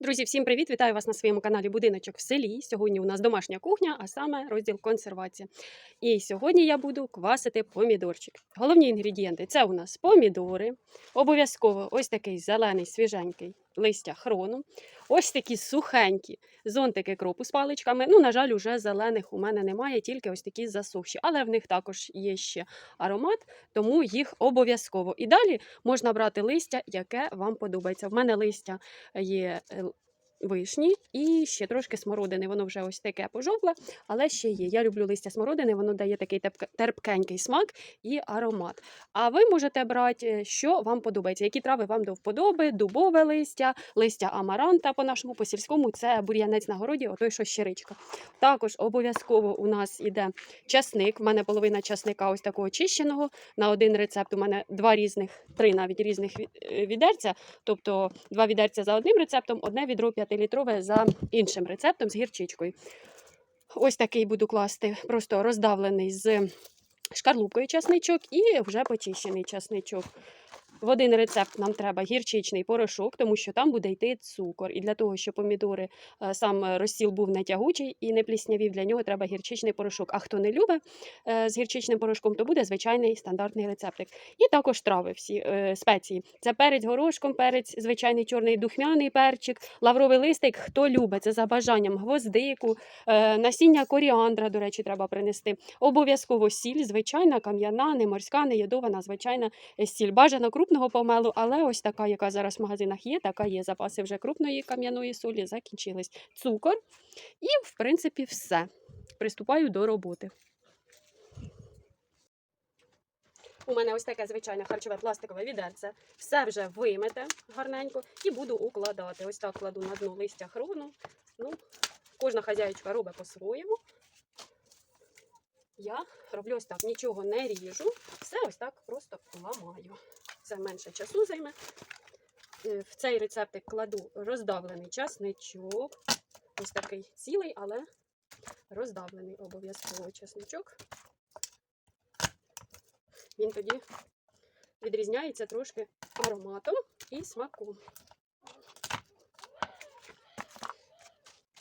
Друзі, всім привіт! Вітаю вас на своєму каналі Будиночок в селі. Сьогодні у нас домашня кухня, а саме розділ консервація. І сьогодні я буду квасити помідорчик. Головні інгредієнти це у нас помідори, обов'язково ось такий зелений свіженький листя хрону, ось такі сухенькі зонтики кропу з паличками. Ну, на жаль, уже зелених у мене немає, тільки ось такі засухші, але в них також є ще аромат, тому їх обов'язково. І далі можна брати листя, яке вам подобається. В мене листя є е, вишні і ще трошки смородини. Воно вже ось таке пожовкле, але ще є. Я люблю листя смородини, воно дає такий терпкенький смак і аромат. А ви можете брати, е, що вам подобається, які трави вам до вподоби, дубове листя, листя амаранта по нашому по сільському це бур'янець на городі, отой, що щиричка. Також обов'язково у нас іде часник. У мене половина часника ось такого очищеного. На один рецепт у мене два різних, три навіть різних е, відерця. Тобто два відерця за одним рецептом, одне відро 5-літрове за іншим рецептом з гірчичкою. Ось такий буду класти, просто роздавлений з шкарлупкою часничок і вже почищений часничок. В один рецепт нам треба гірчичний порошок, тому що там буде йти цукор. І для того, щоб помідори е, сам е, розсіл був не тягучий і не пліснявів, для нього треба гірчичний порошок. А хто не любить е, з гірчичним порошком, то буде звичайний стандартний рецептик. І також трави всі спеції. Це перець горошком, перець, звичайний чорний духмяний перчик, лавровий листик. Хто любить, це за бажанням гвоздику, насіння коріандра, до речі, треба принести. Обов'язково сіль, звичайна, кам'яна, не морська, не ядована, звичайна сіль. Бажано крупного помелу, але ось така, яка зараз в магазинах є, така є. Запаси вже крупної кам'яної солі закінчились. Цукор. І, в принципі, все. Приступаю до роботи. У мене ось таке звичайне харчове пластикове відерце. Все вже вимите гарненько і буду укладати. Ось так кладу на дно листя хрону. Ну, кожна хазяєчка робить по-своєму. Я роблю ось так, нічого не ріжу, все ось так просто ламаю. Це менше часу займе. Е, В цей рецептик кладу роздавлений часничок. Ось такий цілий, але роздавлений обов'язково часничок. Він тоді відрізняється трошки ароматом і смаком.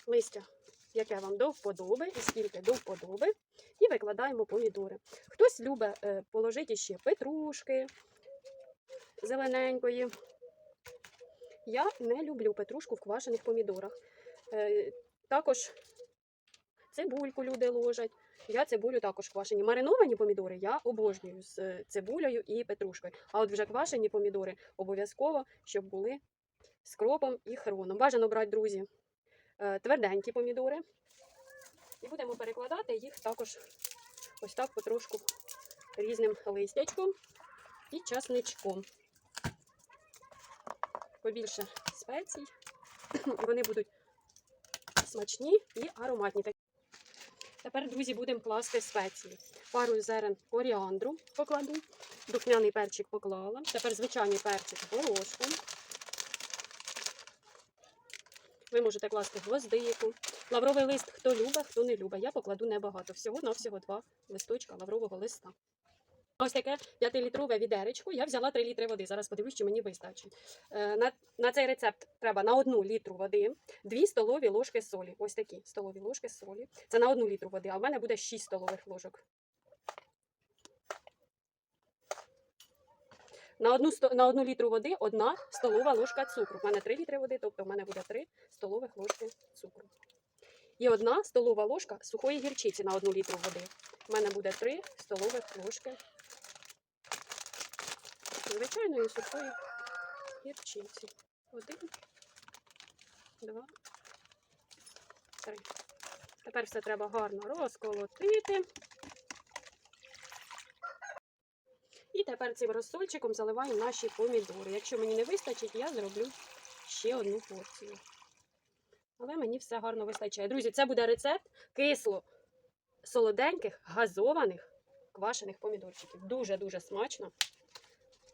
Листя, яке вам до вподоби, і скільки до вподоби, і викладаємо помідори. Хтось любить е, положити ще петрушки зелененької. Я не люблю петрушку в квашених помідорах. Е, також цибульку люди ложать. Я цибулю також квашені. Мариновані помідори я обожнюю з е, цибулею і петрушкою. А от вже квашені помідори обов'язково, щоб були з кропом і хроном. Бажано брати, друзі, е, тверденькі помідори. І будемо перекладати їх також ось так потрошку різним листячком і часничком. Побільше спецій. Вони будуть смачні і ароматні. Тепер, друзі, будемо класти спеції. Пару зерен коріандру покладу, духмяний перчик поклала. Тепер звичайний перчик горошком. Ви можете класти гвоздику. Лавровий лист, хто любить, хто не любить. Я покладу небагато. Всього на всього два листочка лаврового листа. Ось таке 5-літрове відеречко. Я взяла 3 літри води. Зараз подивлюсь, чи мені вистачить. Е, На, на цей рецепт треба на 1 літру води 2 столові ложки солі. Ось такі столові ложки солі. Це на 1 літру води, а в мене буде 6 столових ложок. На одну, на одну літру води одна столова ложка цукру. У мене 3 літри води, тобто в мене буде 3 столових ложки цукру. І одна столова ложка сухої гірчиці на одну літру води. У мене буде 3 столових ложки звичайної сухої гірчиці. Один, два, три. Тепер все треба гарно розколотити. І тепер цим розсольчиком заливаємо наші помідори. Якщо мені не вистачить, я зроблю ще одну порцію. Але мені все гарно вистачає. Друзі, це буде рецепт кисло солоденьких, газованих, квашених помідорчиків. Дуже-дуже смачно.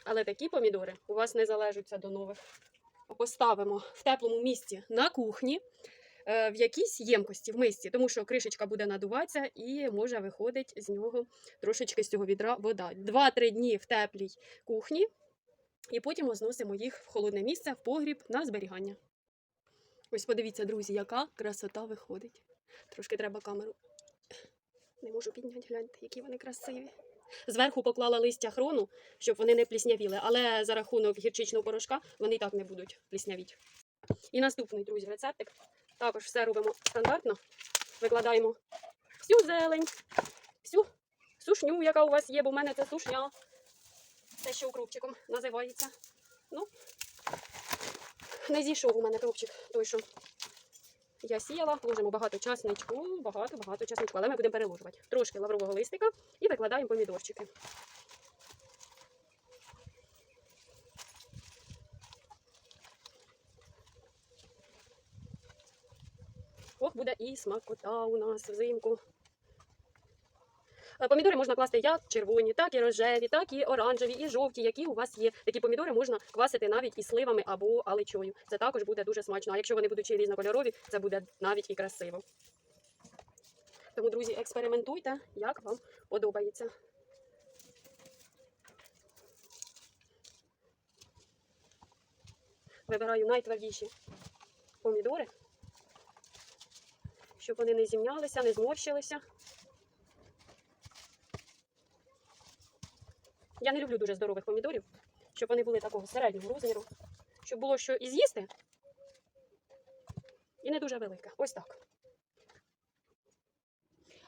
Але такі помідори у вас не залежаться до нових. Поставимо в теплому місці на кухні, е, в якійсь ємкості, в мисці, тому що кришечка буде надуватися і може виходить з нього трошечки з цього відра вода. 2-3 дні в теплій кухні, і потім зносимо їх в холодне місце, в погріб на зберігання. Ось подивіться, друзі, яка красота виходить. Трошки треба камеру. Не можу підняти, гляньте, які вони красиві. Зверху поклала листя хрону, щоб вони не пліснявіли, але за рахунок гірчичного порошка вони і так не будуть пліснявіти. І наступний, друзі, рецептик. Також все робимо стандартно. Викладаємо всю зелень, всю сушню, яка у вас є, бо в мене це сушня. Те, що укропчиком називається. Ну, не зійшов у мене кропчик, той, що я сіяла, ложимо багато часничку, багато-багато часничку, але ми будемо переложувати. Трошки лаврового листика і викладаємо помідорчики. Ох, буде і смакота у нас взимку. Е, Помідори можна класти як червоні, так і рожеві, так і оранжеві, і жовті, які у вас є. Такі помідори можна квасити навіть із сливами або аличою. Це також буде дуже смачно. А якщо вони будуть різнокольорові, це буде навіть і красиво. Тому, друзі, експериментуйте, як вам подобається. Вибираю найтвердіші помідори, щоб вони не зімнялися, не зморщилися. Я не люблю дуже здорових помідорів, щоб вони були такого середнього розміру, щоб було що і з'їсти, і не дуже велике. Ось так.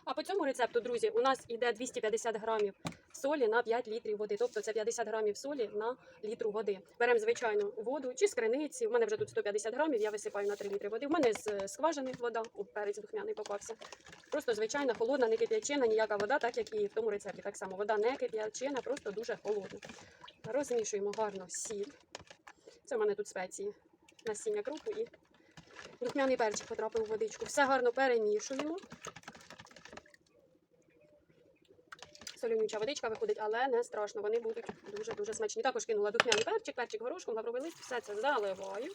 А по цьому рецепту, друзі, у нас йде 250 грамів солі на 5 літрів води. Тобто це 50 грамів солі на літру води. Беремо звичайну воду чи з криниці. У мене вже тут 150 грамів, я висипаю на 3 літри води. У мене з е, скважини вода, О, перець духмяний попався. Просто звичайна, холодна, не кип'ячена, ніяка вода, так як і в тому рецепті. Так само вода не кип'ячена, просто дуже холодна. Розмішуємо гарно сіль. Це в мене тут спеції. Насіння крупу і духмяний перчик потрапив у водичку. Все гарно перемішуємо. Солюнюча водичка виходить, але не страшно. Вони будуть дуже-дуже смачні. Також кинула духмяний перчик, перчик горошком, лавровий лист, все це заливаю.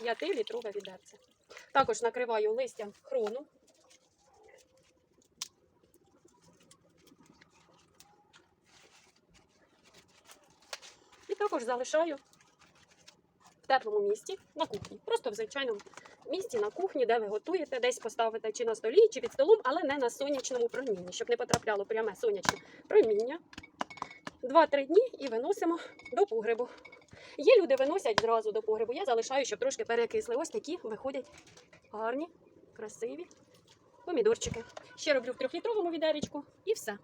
5-літрове відерце. Також накриваю листям хрону. І також залишаю в теплому місці на кухні. Просто в звичайному місці на кухні, де ви готуєте, десь поставите чи на столі, чи під столом, але не на сонячному промінні, щоб не потрапляло пряме сонячне проміння. 2-3 дні і виносимо до погребу. Є люди виносять зразу до погребу. Я залишаю, щоб трошки перекисли. Ось такі виходять гарні, красиві помідорчики. Ще роблю в трьохлітровому відеречку і все.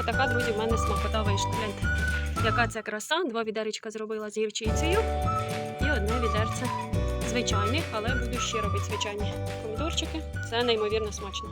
Отака, друзі, в мене смакота вийшла. Яка це краса. Два відеречка зробила з гірчицею і одне відерце звичайних, але буду ще робити звичайні помідорчики. Це неймовірно смачно.